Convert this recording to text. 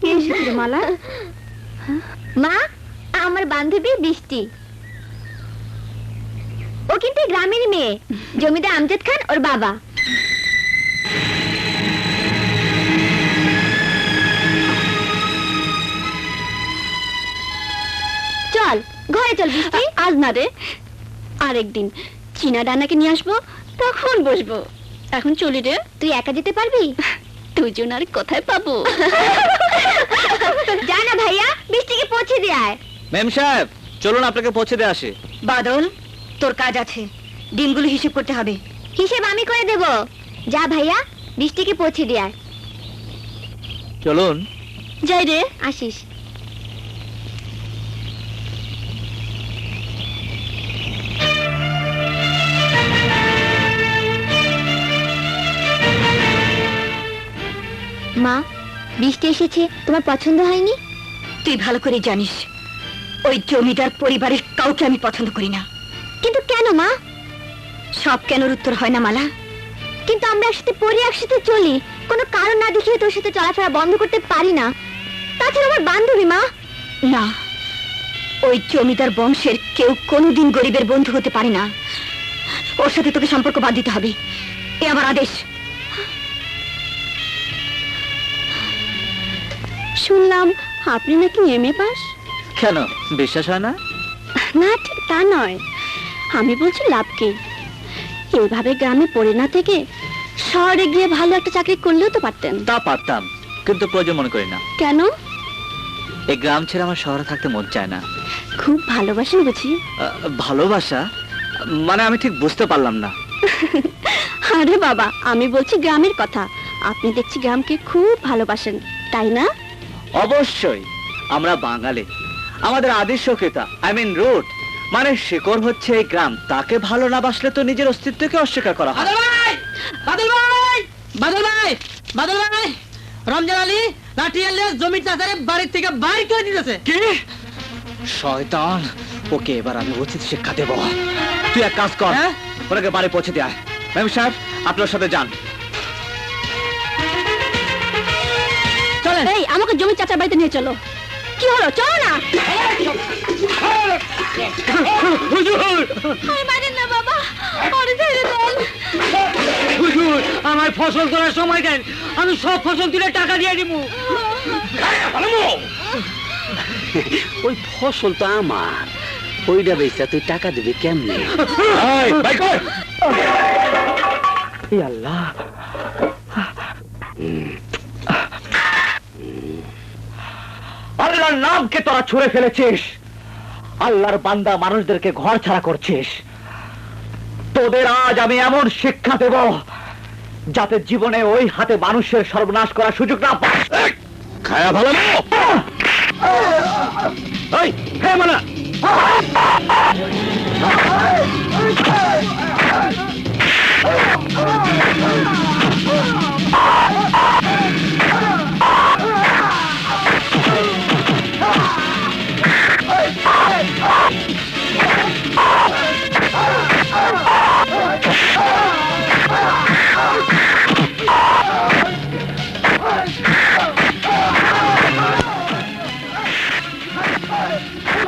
কে এসেছিল মালা? মা আমার বান্ধবী বৃষ্টি। ও কিন্তু এই গ্রামেরই মেয়ে। জমিদার আমজাদ খান ওর বাবা। চল ঘরে চল বৃষ্টি। আজ না রে। আরেকদিন চীনা ডানাকে নিয়ে আসব তখন বসবো। এখন চলি রে। তুই একা যেতে পারবি? দুজন আর কোথায় পাবো। যা না ভাইয়া বৃষ্টিকে পৌঁছে দিয়ে আয়। ম্যাম সাহেব চলুন আপনাকে পৌঁছে দিয়ে আসি। বাদল তোর কাজ আছে। ডিমগুলো হিসেব করতে হবে। হিসেব আমি করে দেব। যা ভাইয়া বৃষ্টিকে পৌঁছে দিয়ে আয়। চলুন। যাই রে আসিস। মা বৃষ্টি এসেছে তোমার পছন্দ হয়নি? তুই ভালো করে জানিস ওই জমিদার পরিবারের কাউকে আমি পছন্দ করি না। কিন্তু কেন মা? সব কেনর উত্তর হয় না মালা। কিন্তু আমরা একসাথে পড়ি একসাথে চলি কোনো কারণ না দেখিয়ে তোর সাথে চলাফেরা বন্ধ করতে পারি না। তাছাড়া আমার বান্ধবী মা। না ওই জমিদার বংশের কেউ কোনোদিন গরিবের বন্ধু হতে পারে না। ওর সাথে তোকে সম্পর্ক বাদ দিতে হবে। এ আমার আদেশ। শুনলাম আপনি নাকি এমএ পাস। কেন? বিশ্বাস হয় না? না ঠিক তা নয়। আমি বলছি লাভ কি? এইভাবে গ্রামে পড়ে না থেকে শহরে গিয়ে ভালো একটা চাকরি করলেও তো পারতেন। তা পারতাম কিন্তু প্রয়োজন মনে করি না। কেন? এই গ্রাম ছেড়ে আমার শহরে থাকতে মন চায় না। খুব ভালোবাসেন বুঝি। আহ, ভালোবাসা? মানে আমি ঠিক বুঝতে পারলাম না। আরে বাবা আমি বলছি গ্রামের কথা। আপনি দেখছি গ্রামকে খুব ভালোবাসেন তাই না? অবশ্যই। আমরা বাঙালি। আমাদের আদি সক্রিয়তা আই মিন রুট মানে শিকড় হচ্ছে এই গ্রাম। তাকে ভালো না বাসলে তো নিজের অস্তিত্বকে অস্বীকার করা হয়। বাদল ভাই! বাদল ভাই! বাদল ভাই! রমজান আলী লাঠি আনলে জমির চাচারে বাড়ির থেকে বাইর করে দিতেছে। কি? শয়তান ওকে এবার আমি উচিত শিক্ষা দেব। তুই এক কাজ কর হ্যাঁ? ওনাকে বাড়ি পৌঁছে দেয় ম্যাম সাহেব আপনার সাথে যান। এই আমাকে জমি চাচার বাড়িতে নিয়ে চলো। কি হলো? চলো না। না বাবা হুজুর আমার ফসল তোলার সময় দেন। আমি সব ফসল তুলে টাকা দিয়ে দিব। ওই ফসল তো আমার। ওইটা বেচা তুই টাকা দিবি কেমনে? এই আল্লাহ। আল্লাহর নামকে তোরা ছুঁড়ে ফেলেছিস। আল্লাহর বান্দা মানুষদেরকে ঘর ছাড়া করছিস। তোদের আজ আমি এমন শিক্ষা দেব যাতে জীবনে ওই হাতে মানুষের সর্বনাশ করার সুযোগ না পাস। খায়া ভালো না।